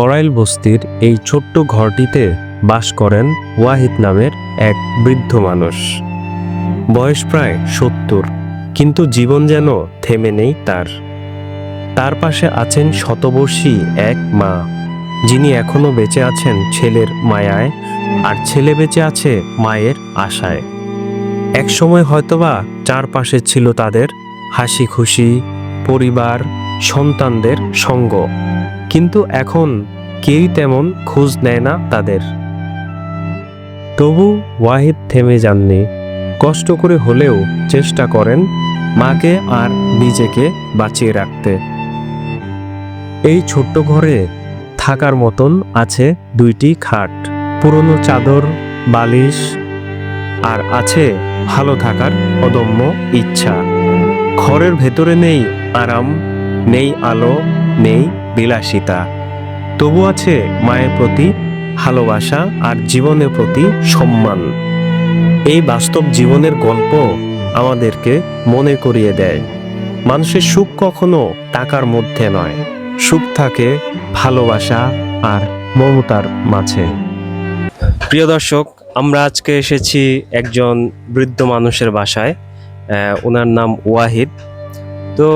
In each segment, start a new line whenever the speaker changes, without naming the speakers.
করাইল বস্তির এই ছোট্ট ঘরটিতে বাস করেন ওয়াহিদ নামের এক বৃদ্ধ মানুষ। বয়স প্রায় সত্তর, কিন্তু জীবন যেন থেমে নেই তার। তার পাশে আছেন শতবর্ষী এক মা, যিনি এখনও বেঁচে আছেন ছেলের মায়ায়, আর ছেলে বেঁচে আছে মায়ের আশায়। এক সময় হয়তোবা চারপাশে ছিল তাদের হাসি খুশি পরিবার, সন্তানদের সঙ্গ। কিন্তু এখন কেউই তেমন খোঁজ নেয় না তাদের। তবু ওয়াহিদ থেমে যাননি। কষ্ট করে হলেও চেষ্টা করেন মাকে আর নিজেকে বাঁচিয়ে রাখতে। এই ছোট্ট ঘরে থাকার মতন আছে দুইটি খাট, পুরনো চাদর, বালিশ, আর আছে ভালো থাকার অদম্য ইচ্ছা। ঘরের ভেতরে নেই আরাম, নেই আলো, নেই বিলাসিতা। তবু আছে মায়ের প্রতি ভালোবাসা আর জীবনের প্রতি সম্মান। এই বাস্তব জীবনের গল্প আমাদেরকে মনে করিয়ে দেয়। মানুষের সুখ কখনো টাকার মধ্যে নয়। সুখ থাকে ভালোবাসা আর মমতার মাঝে। প্রিয় দর্শক, আমরা আজকে এসেছি একজন বৃদ্ধ মানুষের বাসায় ওনার নাম ওয়াহিদ। তো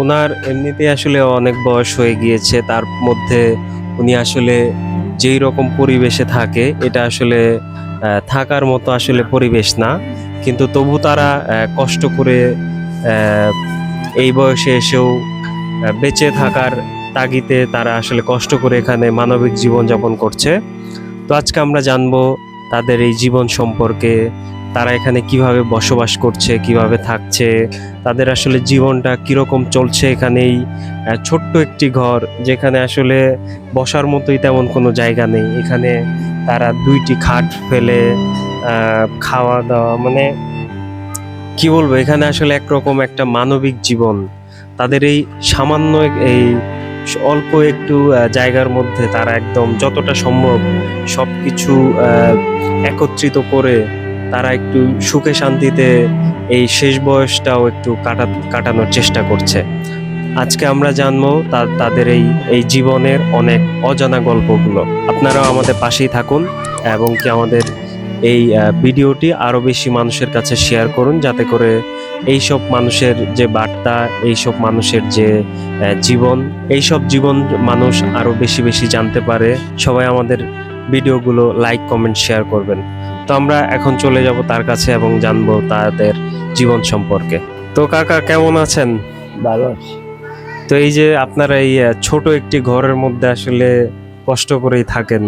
ওনার এমনিতে আসলে অনেক বয়স হয়ে গিয়েছে, তার মধ্যে উনি আসলে যেই রকম পরিবেশে থাকে, এটা আসলে থাকার মতো আসলে পরিবেশ না। কিন্তু তবু তারা কষ্ট করে এই বয়সে এসেও বেঁচে থাকার তাগিতে তারা আসলে কষ্ট করে এখানে মানবিক জীবন যাপন করছে। তো আজকে আমরা জানব তাদের এই জীবন সম্পর্কে তারা এখানে কীভাবে বসবাস করছে, কীভাবে থাকছে, তাদের আসলে জীবনটা কীরকম চলছে এখানেই ছোট্ট একটি ঘর যেখানে আসলে বসার মতোই তেমন কোনো জায়গা নেই। এখানে তারা দুইটি খাট ফেলে খাওয়া দাওয়া মানে কি বলব, এখানে আসলে একরকম একটা মানবিক জীবন। তাদের এই সামান্য এই অল্প একটু জায়গার মধ্যে তারা একদম যতটা সম্ভব সব কিছু একত্রিত করে তারা একটু সুখে শান্তিতে এই শেষ বয়সটাও একটু কাটা, কাটানোর চেষ্টা করছে। আজকে আমরা জানব তাদের এই এই জীবনের অনেক অজানা গল্পগুলো। আপনারাও আমাদের পাশেই থাকুন এবং কি আমাদের এই ভিডিওটি আরও বেশি মানুষের কাছে শেয়ার করুন যাতে করে এই সব মানুষের যে বার্তা এই সব মানুষের যে জীবন এই সব জীবন মানুষ আরও বেশি বেশি জানতে পারে। সবাই আমাদের ভিডিওগুলো লাইক, কমেন্ট, শেয়ার করবেন। তো আমরা এখন চলে যাব তার কাছে এবং জানব তাদের জীবন সম্পর্কে। তো কাকা কেমন আছেন?
ভালো আছি।
তো এই যে আপনারা এই ছোট একটি ঘরের মধ্যে আসলে কষ্ট করেই থাকেন।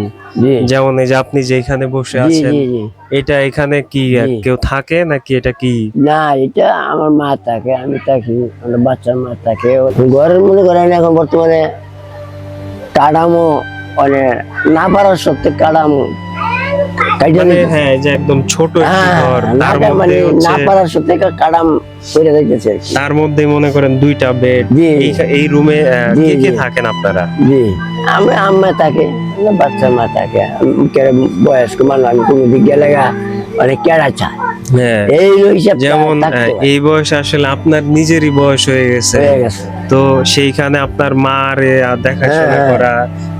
যেমন এই যে আপনি যেখানে বসে আছেন এটা এখানে কি কেউ থাকে নাকি এটা কি?
না এটা আমার মা থাকে আমি থাকি আমার বাচ্চার মা থাকে। ঘরের মনে করেন এখন বর্তমানে কাঠামো মানে না পারার সত্ত্বে কাঠামো। কাইটা
মানে হ্যাঁ যে একদম ছোট একটি
হ্যাঁ,
ঘর তার
মানে
মধ্যে
না পারার সত্ত্বে কাটাম করে দিতেছে
তার মধ্যে মনে করেন দুইটা বেড এই রুমে কে কে থাকেন আপনারা?
জি। আমি আম্মা থাকে বাচ্চা মা থাকে বয়স্ক মানুষ আমি কোনো দিক গেলে অনেক মানে কেড়া চায়।
হ্যাঁ
এই
যেমন
হয়।
এই বয়সে আসলে আপনার নিজেরই বয়স হয়ে গেছে। তো সেইখানে আপনার মা দেখাশোনা
হ্যাঁ, হ্যাঁ।
করা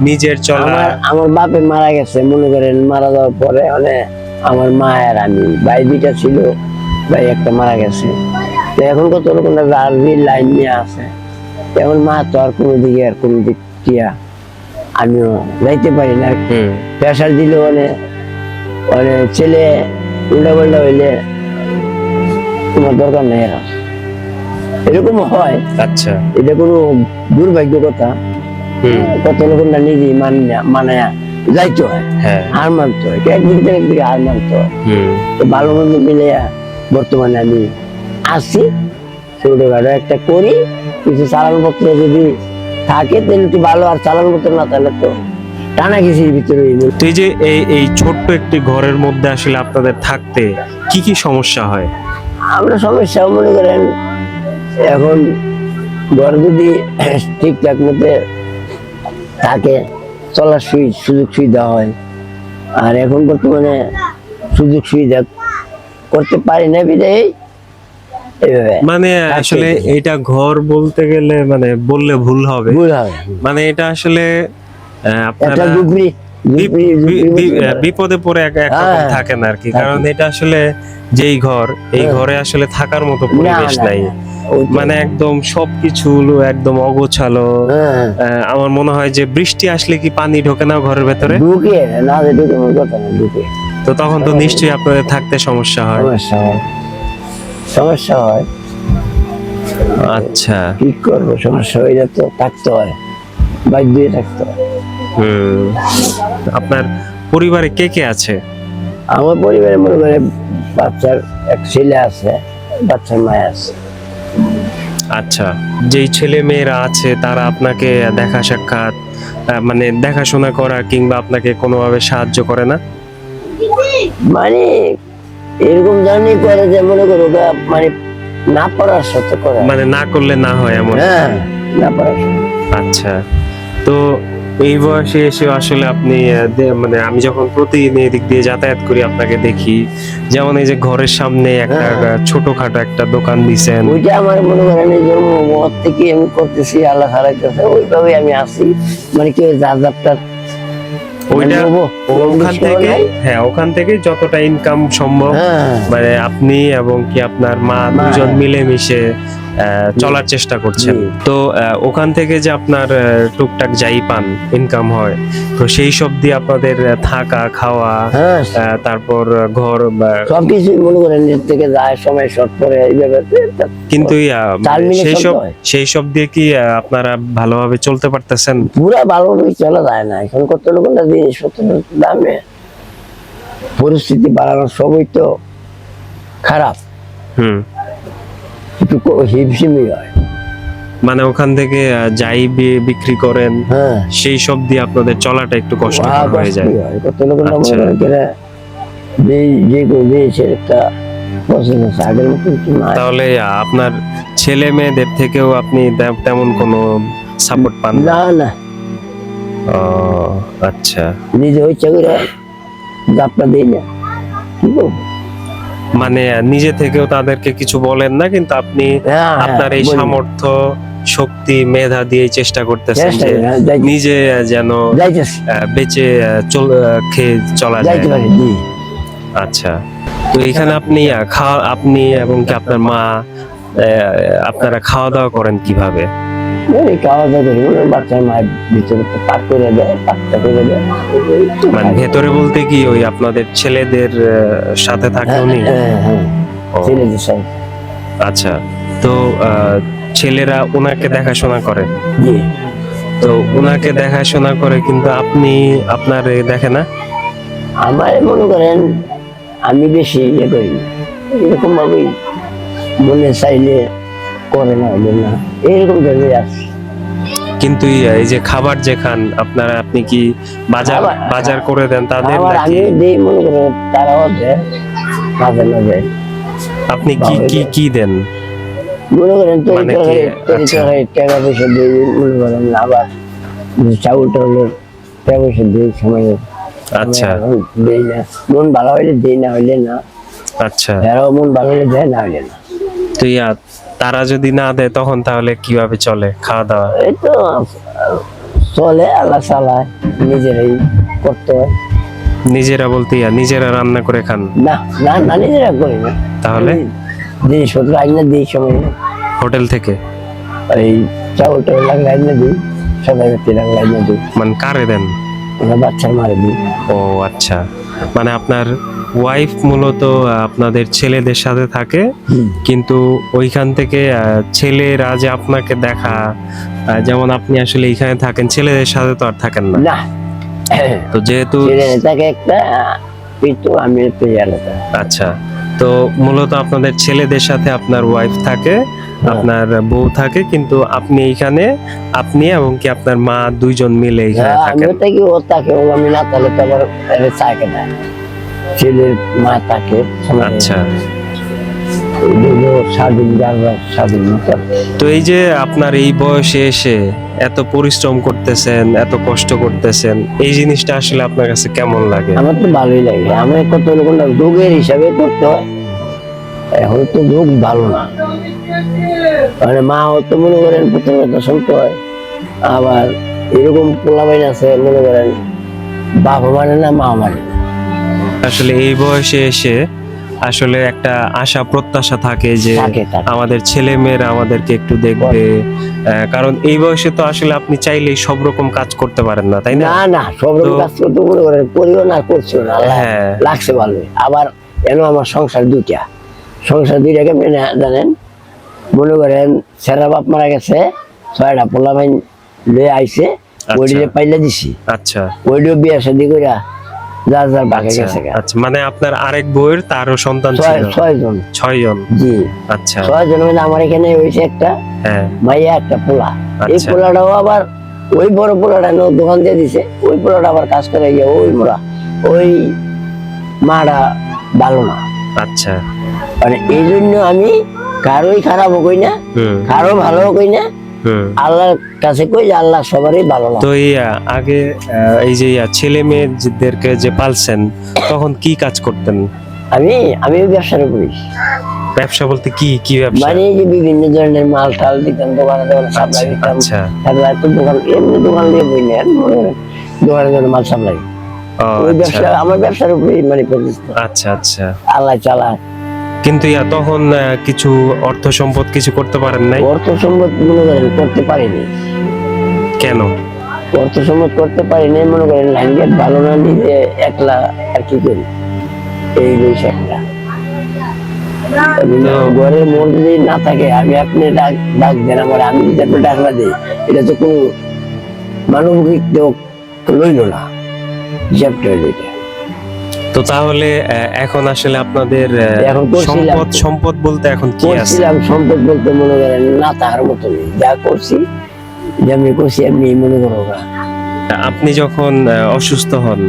নিজের চলা।
আমার বাপে মারা গেছে মনে করেন মারা যাওয়ার পরে মানে আমার মা আর আমি ভাই দুইটা ছিল ভাই একটা মারা গেছে। তো এখন কত রকম রাজনীর লাইন নিয়ে আছে। এখন মা তো আর কোনো দিকে আর কোনো দিক দিয়া আমিও যাইতে পারি না। প্রেশার দিলে মানে মানে ছেলে উল্টা পাল্টা হইলে তোমার দরকার নেই আর। এরকম হয়।
আচ্ছা।
এটা কোনো দুর্ভাগ্য কথা। কত লোক না নিজে মানে যাইতে হয়।
হ্যাঁ।
হার মানতে হয়। একদিন থেকে একদিকে হার মানতে হয়। ভালো মন্দ মিলে বর্তমানে আমি আসি ছোটখাটো একটা করি। কিছু চালান পত্র যদি থাকে তাহলে একটু ভালো আর চালান পত্র না তাহলে তো টানা কিসির ভিতরে
তো এই যে এই এই ছোট্ট একটি ঘরের মধ্যে আসলে আপনাদের থাকতে কি কি সমস্যা হয়?
আমরা সমস্যা মনে করেন এখন ঘর যদি ঠিকঠাক মতো থাকে চলার সুযোগ সুবিধা হয়। আর এখন বর্তমানে সুযোগ সুবিধা করতে পারি না বিদায়
মানে আসলে এটা ঘর বলতে গেলে মানে বললে ভুল হবে।
ভুল হবে।
মানে এটা আসলে আপনারা
বলতে
বিপদে পড়ে
হ্যাঁ,
থাকেন আর কি কারণ এটা আসলে যেই ঘর এই
হ্যাঁ।
ঘরে আসলে থাকার মতো পরিবেশ নাই। মানে একদম সবকিছু একদম অগোছালো।
হ্যাঁ,
আমার মনে হয় যে বৃষ্টি আসলে কি পানি ঢোকে না ঘরের ভেতরে? তো তখন তো নিশ্চয়ই আপনাদের থাকতে সমস্যা হয়।
সমস্যা হয়।
আচ্ছা।
কি করব সমস্যা হয়ে তো থাকতে হয়। বাধ্য হয়ে থাকতে হয়।
হুম আপনার পরিবারে কে কে আছে?
আমার পরিবারে মনে করে বাচ্চার এক ছেলে আছে বাচ্চার মায় আছে।
আচ্ছা যেই ছেলে মেয়েরা আছে তারা আপনাকে দেখা সাক্ষাৎ মানে দেখাশোনা করা কিংবা আপনাকে কোনোভাবে সাহায্য করে না?
মানে এরকম জানি করে যে মনে করো মানে না পড়ার সাথে করে।
মানে না করলে না হয় এমন।
হ্যাঁ না পড়ার
আচ্ছা তো এই বয়সে এসে আসলে আপনি মানে আমি যখন প্রতিদিন এদিক দিয়ে যাতায়াত করি আপনাকে দেখি। যেমন এই যে ঘরের সামনে একটা
হ্যাঁ।
ছোটখাটো একটা দোকান দিছেন।
ওইটা আমার মনে করেন এই মত থেকে আমি করতেছি আল্লাহ হারাইতেছে ওইভাবে আমি আসি। মানে কি ওই যার
ওইটা ওখান থেকে হ্যাঁ ওখান থেকে যতটা ইনকাম সম্ভব
হ্যাঁ।
মানে আপনি এবং কি আপনার মা দুজন
হ্যাঁ।
মিলেমিশে আহ, চলার চেষ্টা করছেন। তো ওখান থেকে যে আপনার টুকটাক যাই পান ইনকাম হয় তো সেই সব দিয়ে আপনাদের থাকা খাওয়া
হ্যাঁ।
তারপর ঘর
সবকিছু মনে করেন থেকে যায় সময় শর্ট করে এইভাবে
কিন্তু সেই সব সেই সব দিয়ে কি আপনারা ভালোভাবে চলতে পারতেছেন?
পুরা ভালোভাবে চলা যায় না। এখন কত লোক না জিনিসপত্রের দামে। পরিস্থিতি বাড়ানোর সবই তো খারাপ।
হুম।
একটু হিমশিমই হয়।
মানে ওখান থেকে যাই বিক্রি করেন
হ্যাঁ।
সেই সব দিয়ে আপনাদের চলাটা একটু কষ্ট হয়ে যায়।
কত
আচ্ছা।
যে যে
তাহলে আপনার ছেলে মেয়েদের থেকেও আপনি তেমন কোনো সাপোর্ট পান না?
না
আচ্ছা।
নিজে করে যাত্রা দিই না কি করব?
মানে নিজে থেকেও তাদেরকে কিছু বলেন না কিন্তু আপনি
হ্যাঁ, হ্যাঁ,
আপনার এই সামর্থ্য শক্তি মেধা দিয়ে চেষ্টা করতেছেন যে নিজে যেন বেঁচে খেয়ে চলা যায়। আচ্ছা তো এখানে আপনি খাওয়া আপনি এবং কি আপনার মা আপনারা খাওয়া দাওয়া করেন কীভাবে?
এই খাওয়া দাওয়া করি বাচ্চার মায়ের ভিতরে পাক করে দেয় পাকটা করে দেয়।
মানে ভেতরে বলতে কি ওই আপনাদের ছেলেদের সাথে থাকে
হ্যাঁ,
উনি
হ্যাঁ, হ্যাঁ, ছেলেদের সাথে।
আচ্ছা তো ছেলেরা ওনাকে দেখাশোনা করে?
জি।
তো ওনাকে দেখাশোনা করে কিন্তু আপনি আপনার দেখে না?
আমার মনে করেন আমি বেশি ইয়ে করি। এরকম ভাবেই মনে চাইলে করে না হইলে না। এইরকম ধরনের আছে
কিন্তু এই- এই যে খাবার যে খান আপনারা আপনি কি বাজার বাজার করে দেন তাদের নাকি?
দিই মনে করেন তারাও দেয় মাঝে মাঝে।
আপনি কি কি কি দেন?
মনে করেন তৈরি
মানে আচ্ছা।
টাকা পয়সা দিয়ে মনে করেন আবার চাউল টাউলের টাকা পয়সা দিই সময়
আচ্ছা।
দেই না। মন ভালো হইলে দেই না হইলে না।
আচ্ছা।
এরাও মন ভালো হইলে দেয় না হইলে না।
তো ইয়া তারা যদি না দেয় তখন তাহলে কীভাবে চলে খাওয়া দাওয়া?
এই তো চলে আল্লাহ চালায় নিজেরাই করতে হয়।
নিজেরা বলতে নিজেরা রান্না করে খান?
না না না নিজেরা করি না।
তাহলে?
জিনিসপত্র আইনা দিই সময়
হোটেল থেকে?
এই চাউল টাউল লাগলে আইনা দিই সবাই লাগলে আইনা দিই।
মানে কারে দেন?
বাচ্চার মারে দিই।
ও আচ্ছা। মানে আপনার ওয়াইফ মূলত আপনাদের ছেলেদের সাথে থাকে। কিন্তু ওইখান থেকে ছেলেরা যে আপনাকে দেখা যেমন আপনি আসলে এইখানে থাকেন ছেলেদের সাথে তো আর থাকেন না। তো যেহেতু
ছেলে একটা কিন্তু আমি
আচ্ছা। তো মূলত আপনাদের ছেলেদের সাথে আপনার ওয়াইফ থাকে। আপনার বউ থাকে কিন্তু আপনি এইখানে আপনি এবং কি আপনার মা দুইজন মিলে এইখানে
হ্যাঁ,
থাকেন।
আমিও থাকি ও থাকে ও আমি না তাহলে তো আবার এর থাকে না। ছেলের মা থাকে
আচ্ছা। তো এই যে আপনার এই বয়সে এসে এত পরিশ্রম করতেছেন এত কষ্ট করতেছেন এই জিনিসটা আসলে আপনার কাছে কেমন লাগে?
আমার তো ভালোই লাগে। আমি কত লোক যোগের হিসাবে করতে হয়। এখন তো যোগ ভালো না। মানে মা তো মনে করেন প্রথম কথা শুনতে হয়। আবার এরকম পোলাবাইন আছে মনে করেন বাবা মানে না মা মানে
আসলে এই বয়সে এসে আসলে একটা আশা প্রত্যাশা থাকে যে। আমাদের ছেলে মেয়েরা আমাদেরকে একটু দেখবে। কারণ এই বয়সে তো আসলে আপনি চাইলেই সব রকম কাজ করতে পারেন না তাই না?
না না সব রকম কাজ করতে মনে করেন করিও না করছিও না
হ্যাঁ।
লাগছে ভালো আবার এন আমার সংসার দুইটা। সংসার দুইটা কেমন জানেন? মনে করেন সেরা বাপ মারা গেছে ছয়টা পোলাবাইন লয়ে আইছে ওইডিলে পাইলে দিছি।
আচ্ছা।
ওইডিও বিয়ে শাদি কইরা যার যার বাকে
আচ্ছা
গেছে
আচ্ছা মানে আপনার আরেক বউয়ের তারও সন্তান
ছয়
ছিল?
ছয় জন
ছয় জন
জি।
আচ্ছা।
ছয় জন মধ্যে আমার এখানে হয়েছে একটা
হ্যাঁ।
মাইয়া একটা পোলা। এই
আচ্ছা।
পোলাটাও আবার ওই বড় পোলাটা দোকান দিয়ে দিছে ওই পোলাটা আবার কাজ করে গিয়ে ওই মোরা ওই মাটা ভালো না।
আচ্ছা।
মানে এই জন্য আমি কারোই খারাপও কই না কারও ভালো কই না। আল্লাহর কাছে কই যে আল্লাহ সবারই ভালো লাগে
তো আহ, আগে এই যে ইয়া, ছেলে মেয়েদেরকে যে পালছেন তখন কি কাজ করতেন?
আমি আমি ওই ব্যবসাটা করি।
ব্যবসা বলতে কি কি ব্যবসা?
মানে যে বিভিন্ন ধরনের মাল টাল দিতাম দোকানে দোকানে সাপ্লাই দিতাম।
আচ্ছা।
সাপ্লাই তো দোকান এমনি দোকান দিয়ে বই না দোকানে দোকানে মাল সাপ্লাই।
ও,
ওই
আচ্ছা।
ব্যবসা আমার ব্যবসার উপরে মানে
আচ্ছা আচ্ছা।
আল্লাহ চালায়
কিন্তু ইয়া তখন কিছু অর্থ সম্পদ কিছু করতে পারেন নাই?
অর্থ সম্পদ মনে করেন করতে পারিনি।
কেন?
অর্থ সম্পদ করতে পারিনি মনে করেন লাইন গেট ভালো না নিজে একলা আর কি করি? এই আমি ঘরের মোড় যদি না থাকে আমি আপনি ডাক ডাক দেন আমার আমি যদি আপনি ডাক না দিই এটা তো কোনো মানবিক লইল না হিসাবটা।
তো তাহলে এখন আসলে আপনাদের সম্পদ সম্পদ বলতে এখন কি আছে?
সম্পদ বলতে মনে করেন না তাহার মতো যা করছি যেমনি করছি এমনি মনে করো
আপনি যখন অসুস্থ হন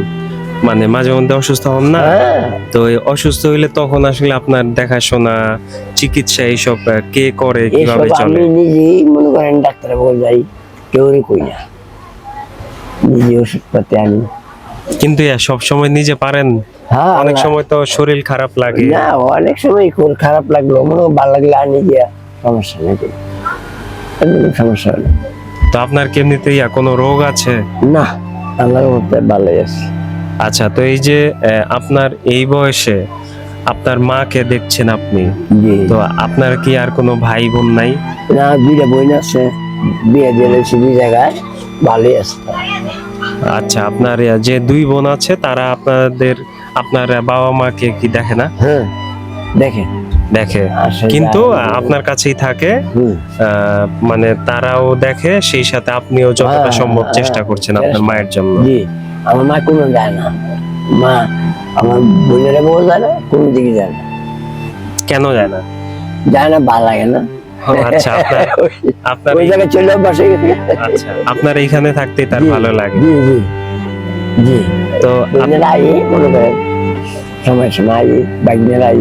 মানে মাঝে মধ্যে অসুস্থ হন না?
হ্যাঁ।
তো অসুস্থ হইলে তখন আসলে আপনার দেখাশোনা চিকিৎসা এইসব কে করে কীভাবে চলে?
আমি নিজেই মনে করেন ডাক্তার বলে যাই কেউরে কই না। নিজে ওষুধ পাতে আনি।
কিন্তু সব সময় নিজে পারেন।
হ্যাঁ
অনেক সময় তো শরীর খারাপ লাগে।
না অনেক সময় খারাপ লাগল মনে ভালো লাগলে আনি গিয়া সমস্যা নেই সমস্যা হলো।
তো আপনার কি এমনিতে ইয়া কোনো রোগ আছে?
না আল্লাহর মধ্যে ভালোই আছে।
আচ্ছা তো এই যে আপনার এই বয়সে আপনার মাকে দেখছেন আপনি তো আপনার কি আর কোনো ভাই বোন নাই?
না দুইটা বোন আছে বিয়ে দিয়ে দুই জায়গায় ভালোই আছে।
আচ্ছা আপনার যে দুই বোন আছে তারা আপনাদের আপনার বাবা মাকে কি দেখে না?
হ্যাঁ দেখেন
দেখে। কিন্তু আপনার কাছেই থাকে। মানে তারাও দেখে সেই সাথে আপনিও যতটা
হ্যাঁ,
সম্ভব
হ্যাঁ,
চেষ্টা করছেন আপনার মায়ের জন্য।
জি আমার মা কোনো যায় না। মা আমার বোনেরা বউ যায় না কোনো দিকে যায় না।
কেন যায় না?
যায় না ভালো লাগে না।
আচ্ছা আপনার আপনার
ওই জায়গায় চলে বসে
আচ্ছা আপনার এইখানে থাকতেই তার ভালো লাগে।
জি জি। জি।
তো
আই মনে করেন সময় সময় আই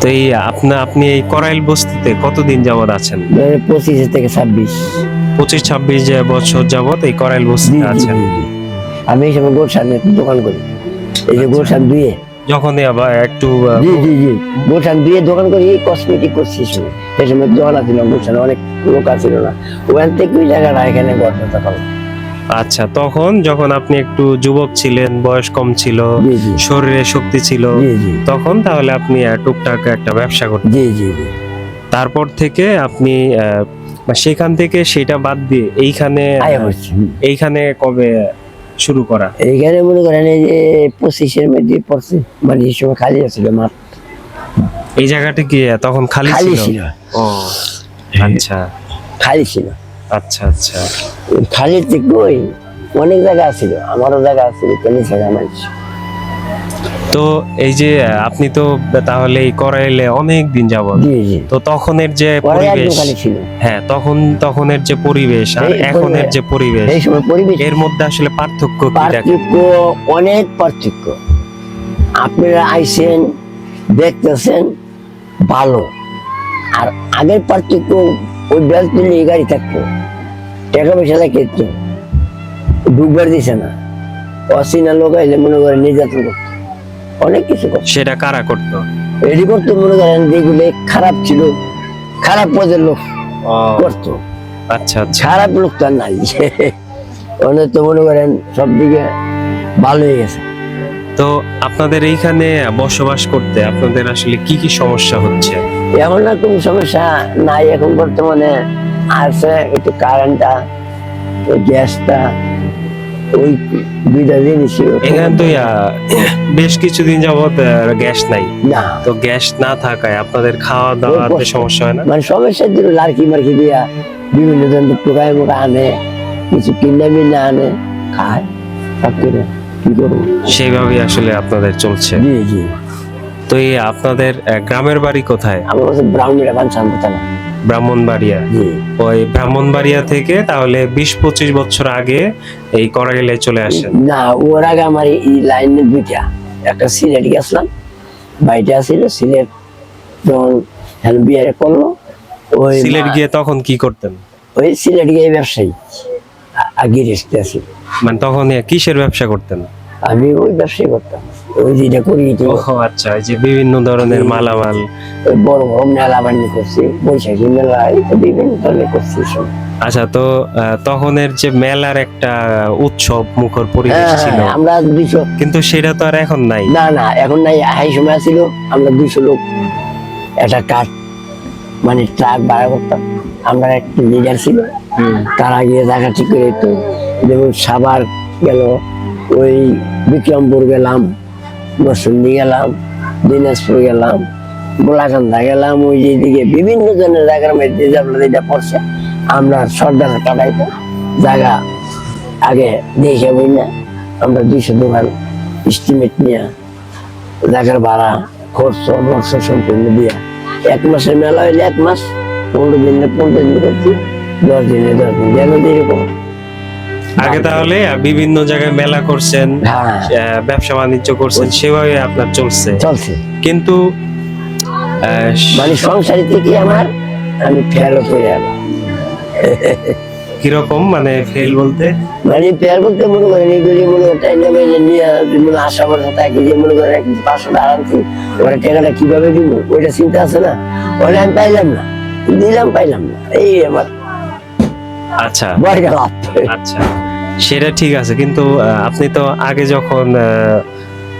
তো এই আপনি আপনি এই করাইল বস্তিতে কতদিন যাবত আছেন?
পঁচিশ থেকে ছাব্বিশ।
পঁচিশ ছাব্বিশ বছর যাবত এই করাইল বস্তিতে আছেন।
আমি এই সময় দোকান করি। এই যে গোলশান দুয়ে
যখনই আবার একটু আহ,
জি জি জি। গোলশান দুয়ে দোকান করি কসমেটিক করছি সময় এই সময় দোকান আছিল গোলশানে অনেক লোক আছিল না। ওখান থেকে ওই জায়গাটা এখানে গড়টা
আচ্ছা তখন যখন আপনি একটু যুবক ছিলেন বয়স কম ছিল শরীরে শক্তি ছিল তখন তাহলে আপনি টুকটাক একটা ব্যবসা করতেন।
জি জি জি।
তারপর থেকে আপনি আহ, সেখান থেকে সেটা বাদ দিয়ে এইখানে। এইখানে কবে শুরু করা?
এখানে মনে করেন এই যে পঁচিশের মধ্যে পড়ছে মানে এই সময় খালি আছিল মাঠ।
এই জায়গাটা কি তখন খালি ছিল? ও আচ্ছা।
খালি ছিল।
আচ্ছা আচ্ছা।
খালি ঠিক ওই অনেক জায়গা ছিল আমারও জায়গা ছিল কেন জায়গা আমার
তো এই যে আপনি তো তাহলে এই করাইলে অনেক দিন
জি
তো তখনের যে পরিবেশ হ্যাঁ তখন তখনের যে পরিবেশ আর এখনের যে পরিবেশ
এই সময় পরিবেশ।
এর মধ্যে আসলে পার্থক্য কি
পার্থক্য অনেক পার্থক্য। আপনারা আইসেন দেখতেছেন ভালো। আর আগের পার্থক্য ওই বেল তুলে এই গাড়ি থাকতো। টাকা পয়সা লাগে ঢুকবার দিছে না। অচেনা লোক আইলে মনে করে নির্যাতন করতো। অনেক কিছু করতো।
সেটা কারা করতো?
রেডি করতো মনে করেন যেগুলো খারাপ ছিল খারাপ পদের লোক করতো।
আচ্ছা আচ্ছা।
খারাপ লোক তো নাই। অনেক তো মনে করেন সব দিকে ভালো হয়ে গেছে।
তো আপনাদের এইখানে বসবাস করতে আপনাদের আসলে কি কি সমস্যা হচ্ছে?
এখন আর কোনো সমস্যা নাই। এখন বর্তমানে আছে একটু কারেন্টটা গ্যাসটা ওই দুইটা জিনিসই
এখানে তো বেশ কিছুদিন যাবত গ্যাস নাই।
না।
তো গ্যাস না থাকায় আপনাদের খাওয়া দাওয়াতে সমস্যা হয় না?
মানে লার্কি মার্কি দিয়া বিভিন্ন পোকায় মোকা আনে কিছু কিনা মিনা আনে খায় সব করে কি করব?
সেইভাবেই আসলে আপনাদের চলছে।
জি জি।
তো এই আপনাদের গ্রামের বাড়ি কোথায়?
আমার কাছে ব্রাউনিরা বানসান হতো না।
ব্রাহ্মণবাড়িয়া। ওই ব্রাহ্মণবাড়িয়া থেকে তাহলে বিশ পঁচিশ বছর আগে এই করাগেলে চলে আসেন।
না ওর আগে আমার এই লাইনে দুইটা। একটা সিলেট গেছিলাম বাড়িটা ছিল সিলেট যখন হ্যাঁ বিয়ে করল ওই
সিলেট গিয়ে তখন কি করতেন?
ওই সিলেট গিয়ে ব্যবসায়ী আগে রেস্টে আছি
মানে তখন কিসের ব্যবসা করতেন?
আমি ওই ব্যবসায়ী করতাম। ওই যেটা করি
ও আচ্ছা এই যে বিভিন্ন ধরনের মালামাল।
ওই বড় বড় মেলা বানিয়ে করছি বৈশাখী মেলা বিভিন্ন ধরনের করছি সব।
আচ্ছা তো তখনের যে মেলার একটা উৎসব মুখর পরিবেশ
হ্যাঁ,
ছিল
হ্যাঁ, আমরা দুইশো
কিন্তু সেটা তো আর এখন নাই।
না না এখন নাই হাই সময় ছিল আমরা দুইশো লোক একটা কাঠ মানে ট্রাক ভাড়া করতাম। আমরা একটা লিডার ছিল তারা গিয়ে দেখা ঠিক করে যেমন সাবার গেল ওই বিক্রমপুর গেলাম বসন্তি গেলাম, দিনাজপুর গেলাম, গোলাকান্দা গেলাম, ওই যেদিকে বিভিন্ন ধরনের জায়গার মধ্যে যে আপনার এটা পড়ছে, আমরা সর্দার কাটাইতো। জায়গা আগে দেখে বই না আমরা দুইশো দোকান এস্টিমেট নিয়ে জায়গার ভাড়া, খরচ মর্চ সম্পূর্ণ দিয়া। এক মাসের মেলা হইলে এক মাস, পনেরো দিনে পনেরো দিন করছি, দশ দিনে দশ দিন। যেন যেরকম
আগে তাহলে বিভিন্ন জায়গায় মেলা করছেন
হ্যাঁ।
ব্যবসা বাণিজ্য করছেন সেভাবে আপনার চলছে।
চলছে।
কিন্তু
মানে সংসারী থেকে আমার আমি ফেল করে এলাম
কীরকম মানে ফেল বলতে?
মানে ফেল বলতে মনে করেন এইগুলি মনে করেন টাইম নেবে নিয়ে মনে আশা করে থাকে যে মনে করেন পাঁচশো ওরা টাকাটা কীভাবে দিব ওইটা চিন্তা আছে না? ওটা আমি পাইলাম না। দিলাম পাইলাম না। এই আমার
আচ্ছা। আচ্ছা। সেটা ঠিক আছে কিন্তু আপনি তো আগে যখন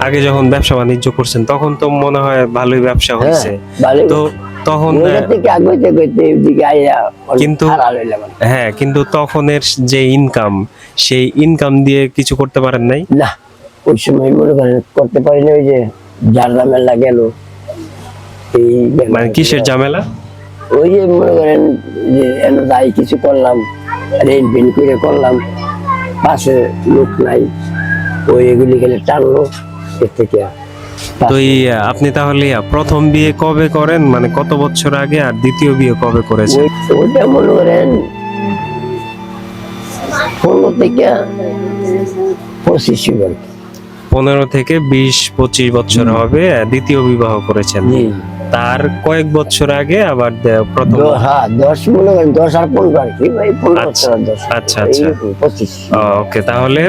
আগে যখন ব্যবসা বাণিজ্য করছেন তখন তো মনে হয় ভালোই ব্যবসা হয়েছে। তো তখন কিন্তু-। হ্যাঁ কিন্তু তখনের যে ইনকাম সেই ইনকাম দিয়ে কিছু করতে পারেন নাই?
না ওই সময় মনে করেন করতে পারি না ওই যে জারদা মেলা গেল এই
মানে কিসের ঝামেলা?
ওই যে মনে করেন যে যাই কিছু করলাম রেন পেন করে করলাম পাশে লোক নাই ওই এগুলি গেলে টানলো এর থেকে
তো আপনি তাহলে প্রথম বিয়ে কবে করেন? মানে কত বছর আগে আর দ্বিতীয় বিয়ে কবে করেছেন?
ওইটা মনে করেন পনেরো থেকে পঁচিশ
পনেরো থেকে বিশ পঁচিশ বছর হবে দ্বিতীয় বিবাহ করেছেন। তার কয়েক বছর আগে আবার প্রথম
হ্যাঁ দশ মনে করেন দশ আর পনেরো আর কি ভাই পনেরো
আচ্ছা,
বছর দশ।
আচ্ছা, আচ্ছা।
পঁচিশ।
ওকে তাহলে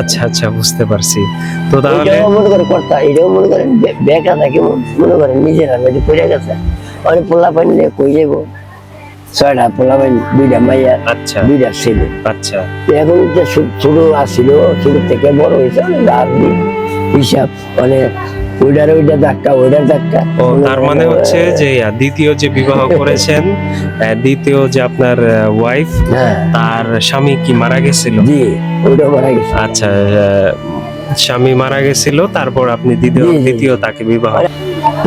আচ্ছা আচ্ছা বুঝতে পারছি। তো তাহলে
মনে করে করতা এটাও মনে করেন বেকা থাকে মনে করেন নিজেরা যদি পড়ে গেছে। অনেক পোলা পানি কই যাইব? ছয়টা পোলা পানি দুইটা মাইয়া
আচ্ছা।
দুইটা ছেলে।
আচ্ছা।
এখন যে ছোট আসছিল ছোট থেকে বড় হয়েছে হিসাব মানে ওইটার ওইটা ধাক্কা ওইটার ধাক্কা।
ও তার মানে হচ্ছে যে দ্বিতীয় যে বিবাহ করেছেন দ্বিতীয় যে আপনার ওয়াইফ
হ্যাঁ।
তার স্বামী কি মারা গেছিল?
জি ওইটা মারা গেছে।
আচ্ছা স্বামী মারা গেছিল তারপর আপনি দ্বিতীয়। দ্বিতীয় তাকে বিবাহ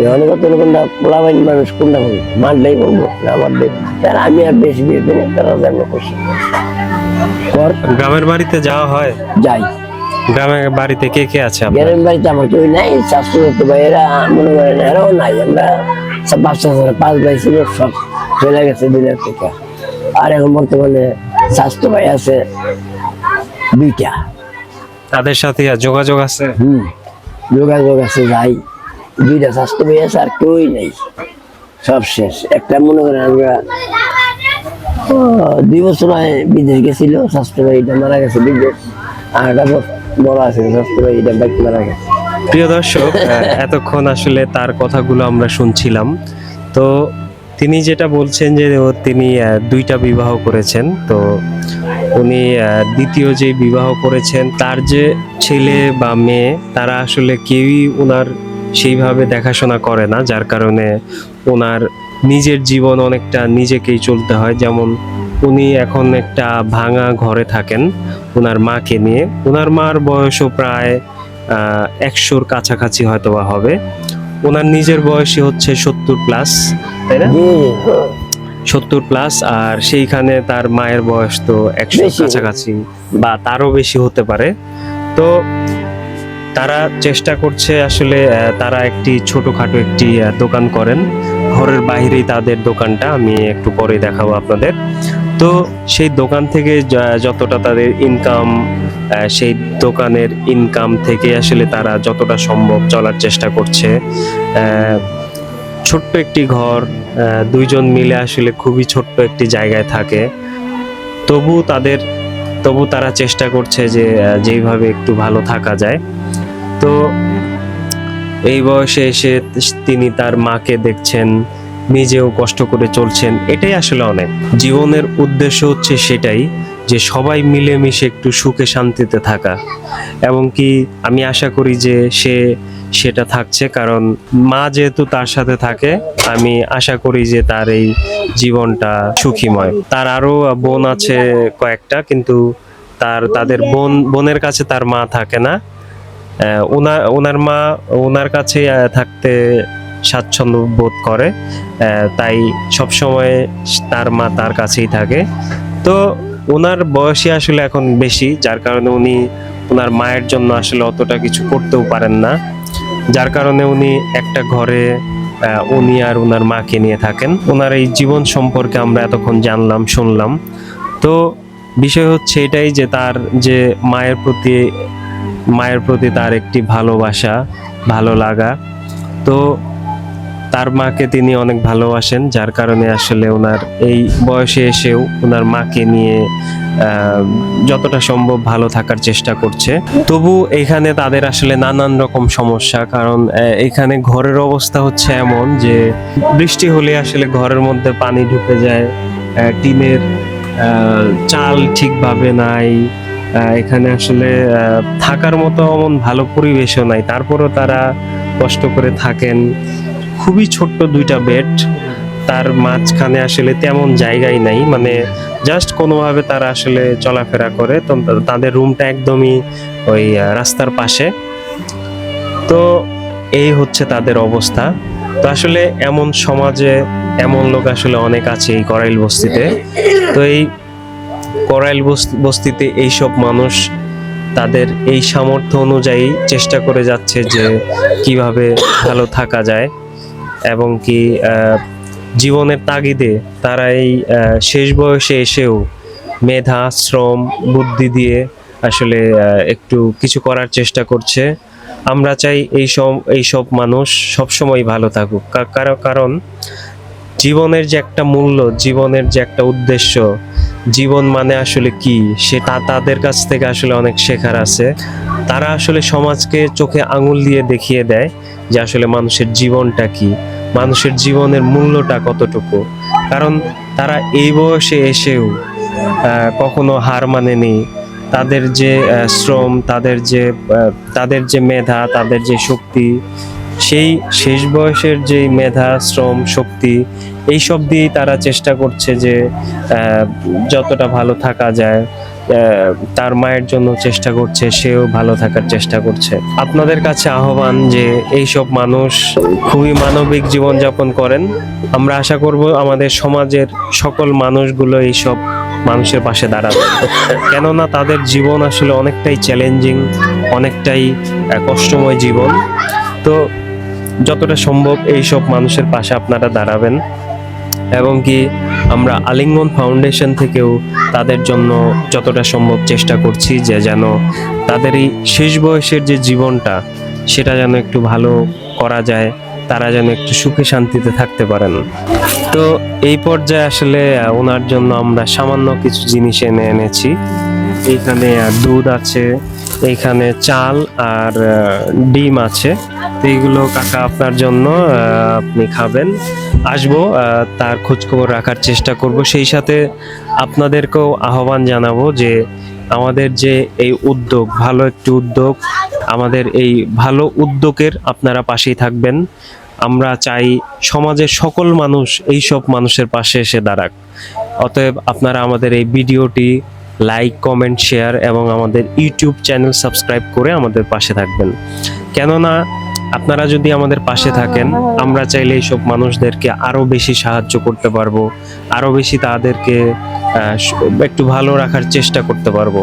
অনেক কত কোনটা পোলা পানি মানুষ কোনটা বলব? মারলেই বলব না মারলেই তার আমি আর বেশি বিয়ে দিনে তারা জন্ম করছি
গ্রামের বাড়িতে যাওয়া হয়?
যাই।
গ্রামের বাড়িতে কে কে আছে
গ্রামের বাড়িতে আমার কেউ নাই শাস্ত্র করতে ভাই এরা মনে করেন এরাও নাই আমরা সব বাচ্চা পাঁচ ভাই ছিল সব চলে গেছে দিনের থেকে। আর এখন বর্তমানে স্বাস্থ্য ভাই আছে দুইটা।
তাদের সাথে আর যোগাযোগ আছে?
হুম যোগাযোগ আছে যাই। দুইটা স্বাস্থ্য ভাই আছে আর কেউই নেই। সব শেষ। একটা মনে করেন আমরা দুই বছর বিদেশ গেছিল স্বাস্থ্য ভাই এটা মারা গেছে বিদেশ। আর একটা বড়- আছে এটা বাইক মারা গেছে।
প্রিয় দর্শক এতক্ষণ আসলে তার কথাগুলো আমরা শুনছিলাম। তো তিনি যেটা বলছেন যে তিনি দুইটা বিবাহ করেছেন। তো উনি দ্বিতীয় যে বিবাহ করেছেন, তার যে ছেলে বা মেয়ে, তারা আসলে কেউই ওনার সেইভাবে দেখাশোনা করে না, যার কারণে ওনার নিজের জীবন অনেকটা নিজেকেই চলতে হয়। যেমন উনি এখন একটা ভাঙা ঘরে থাকেন। ওনার মাকে নিয়ে। ওনার মার বয়সও প্রায় একশোর কাছাকাছি হয়তো বা হবে। ওনার নিজের বয়সই হচ্ছে সত্তর প্লাস তাই না? সত্তর প্লাস আর সেইখানে তার মায়ের বয়স তো একশো কাছাকাছি বা তারও বেশি হতে পারে। তো তারা চেষ্টা করছে আসলে তারা একটি ছোটখাটো একটি দোকান করেন। ঘরের বাইরেই তাদের দোকানটা আমি একটু পরে দেখাবো আপনাদের। তো সেই দোকান থেকে যতটা তাদের ইনকাম সেই দোকানের ইনকাম থেকে আসলে তারা যতটা সম্ভব চলার চেষ্টা করছে। ছোট্ট একটি ঘর দুইজন মিলে আসলে খুবই ছোট্ট একটি জায়গায় থাকে। তবু তাদের, তবু তারা চেষ্টা করছে যে যেইভাবে একটু ভালো থাকা যায়। তো এই বয়সে এসে তিনি তার মাকে দেখছেন। নিজেও কষ্ট করে চলছেন, এটাই আসলে অনেক। জীবনের উদ্দেশ্য হচ্ছে সেটাই যে সবাই মিলেমিশে একটু সুখে শান্তিতে থাকা। এবং কি আমি আশা করি যে সে সেটা থাকছে, কারণ মা যেহেতু তার সাথে থাকে, আমি আশা করি যে তার এই জীবনটা সুখীময়। তার আরও বোন আছে কয়েকটা, কিন্তু তার, তাদের বোন, বোনের কাছে তার মা থাকে না। ওনার ওনার মা, ওনার কাছে থাকতে স্বাচ্ছন্দ্য বোধ করে তাই সবসময় তার মা তার কাছেই থাকে। তো ওনার বয়সই আসলে এখন বেশি, যার কারণে উনি ওনার মায়ের জন্য আসলে অতটা কিছু করতেও পারেন না। যার কারণে উনি একটা ঘরে উনি আর ওনার মাকে নিয়ে থাকেন। ওনার এই জীবন সম্পর্কে আমরা এতক্ষণ জানলাম, শুনলাম। তো বিষয় হচ্ছে এটাই যে তার যে মায়ের প্রতি মায়ের প্রতি তার একটি ভালোবাসা, ভালো লাগা। তো তার মাকে তিনি অনেক ভালোবাসেন, যার কারণে আসলে ওনার এই বয়সে এসেও ওনার মাকে নিয়ে যতটা সম্ভব ভালো থাকার চেষ্টা করছে। তবু এখানে তাদের আসলে নানান রকম সমস্যা, কারণ এখানে ঘরের অবস্থা হচ্ছে এমন যে বৃষ্টি হলে আসলে ঘরের মধ্যে পানি ঢুকে যায় টিনের চাল ঠিকভাবে নাই এখানে আসলে থাকার মতো এমন ভালো পরিবেশও নাই। তারপরও তারা কষ্ট করে থাকেন। খুবই ছোট্ট দুইটা বেড। তার মাঝখানে আসলে তেমন জায়গাই নাই। মানে জাস্ট কোনোভাবে তারা আসলে চলাফেরা করে। তো তাদের রুমটা একদমই ওই রাস্তার পাশে। তো এই হচ্ছে তাদের অবস্থা। তো আসলে এমন সমাজে এমন লোক আসলে অনেক আছে এই করাইল বস্তিতে। তো এই করাইল বস- বস্তিতে এইসব মানুষ তাদের এই সামর্থ্য অনুযায়ী চেষ্টা করে যাচ্ছে যে কীভাবে ভালো থাকা যায়। এবং কি জীবনের তাগিদে তারা এই শেষ বয়সে এসেও মেধা, শ্রম, বুদ্ধি দিয়ে আসলে একটু কিছু করার চেষ্টা করছে। আমরা চাই এই সব এই সব মানুষ সবসময় ভালো থাকুক। কারণ কারণ জীবনের যে একটা মূল্য, জীবনের যে একটা উদ্দেশ্য, জীবন মানে আসলে কি? সেটা তাদের কাছ থেকে আসলে অনেক শেখার আছে। তারা আসলে সমাজকে চোখে আঙুল দিয়ে দেখিয়ে দেয় যে আসলে মানুষের জীবনটা কি, মানুষের জীবনের মূল্যটা কতটুকু। কারণ তারা এই বয়সে এসেও কখনো হার মানেনি। তাদের যে শ্রম, তাদের যে তাদের যে মেধা, তাদের যে শক্তি সেই শেষ বয়সের যে মেধা, শ্রম, শক্তি, এইসব দিয়েই তারা চেষ্টা করছে যে যতটা ভালো থাকা যায় তার মায়ের জন্য চেষ্টা করছে, সেও ভালো থাকার চেষ্টা করছে। আপনাদের কাছে আহ্বান যে, এইসব মানুষ খুবই মানবিক জীবনযাপন করেন। আমরা আশা করব আমাদের সমাজের সকল মানুষগুলো এইসব মানুষের পাশে দাঁড়াবে। কেননা তাদের জীবন আসলে অনেকটাই চ্যালেঞ্জিং অনেকটাই কষ্টময় জীবন। তো যতটা সম্ভব এইসব মানুষের পাশে আপনারা দাঁড়াবেন এবং কি আমরা আলিঙ্গন ফাউন্ডেশন থেকেও তাদের জন্য যতটা সম্ভব চেষ্টা করছি যে যেন তাদের এই শেষ বয়সের যে জীবনটা, সেটা যেন একটু ভালো করা যায়, তারা যেন একটু সুখে শান্তিতে থাকতে পারেন। তো এই পর্যায়ে আসলে ওনার জন্য আমরা সামান্য কিছু জিনিস এনে এনেছি। এখানে দুধ আছে এইখানে চাল আর ডিম আছে। এইগুলো কাকা আপনার জন্য আপনি খাবেন। আসব তার খোঁজখবর রাখার চেষ্টা করব। সেই সাথে আপনাদেরকেও আহ্বান জানাব যে আমাদের যে এই উদ্যোগ, ভালো একটি উদ্যোগ, আমাদের এই ভালো উদ্যোগের আপনারা পাশেই থাকবেন। আমরা চাই সমাজের সকল মানুষ এই সব মানুষের পাশে এসে দাঁড়াক। অতএব আপনারা আমাদের এই ভিডিওটি লাইক কমেন্ট শেয়ার এবং আমাদের ইউটিউব চ্যানেল সাবস্ক্রাইব করে আমাদের পাশে থাকবেন। কেননা আপনারা যদি আমাদের পাশে থাকেন, আমরা চাইলে এইসব মানুষদেরকে আরও বেশি সাহায্য করতে পারব আরও বেশি তাদেরকে একটু ভালো রাখার চেষ্টা করতে পারব।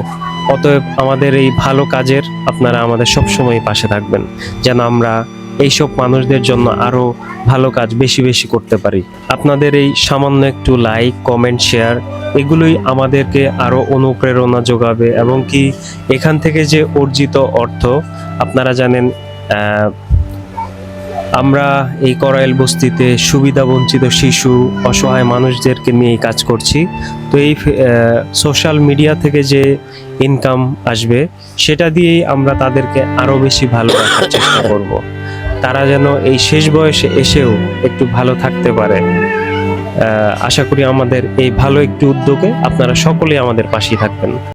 অতএব আমাদের এই ভালো কাজের আপনারা আমাদের সবসময় পাশে থাকবেন, যেন আমরা এইসব মানুষদের জন্য আরও ভালো কাজ বেশি বেশি করতে পারি। আপনাদের এই সামান্য একটু লাইক কমেন্ট শেয়ার এগুলোই আমাদেরকে আরও অনুপ্রেরণা যোগাবে এবং কি এখান থেকে যে অর্জিত অর্থ, আপনারা জানেন আমরা এই করাইল বস্তিতে সুবিধা বঞ্চিত শিশু, অসহায় মানুষদেরকে নিয়ে কাজ করছি। তো এই সোশ্যাল মিডিয়া থেকে যে ইনকাম আসবে, সেটা দিয়েই আমরা তাদেরকে আরও বেশি ভালো রাখার চেষ্টা করব। তারা যেন এই শেষ বয়সে এসেও একটু ভালো থাকতে পারে। আশা করি আমাদের এই ভালো একটি উদ্যোগে আপনারা সকলেই আমাদের পাশেই থাকবেন।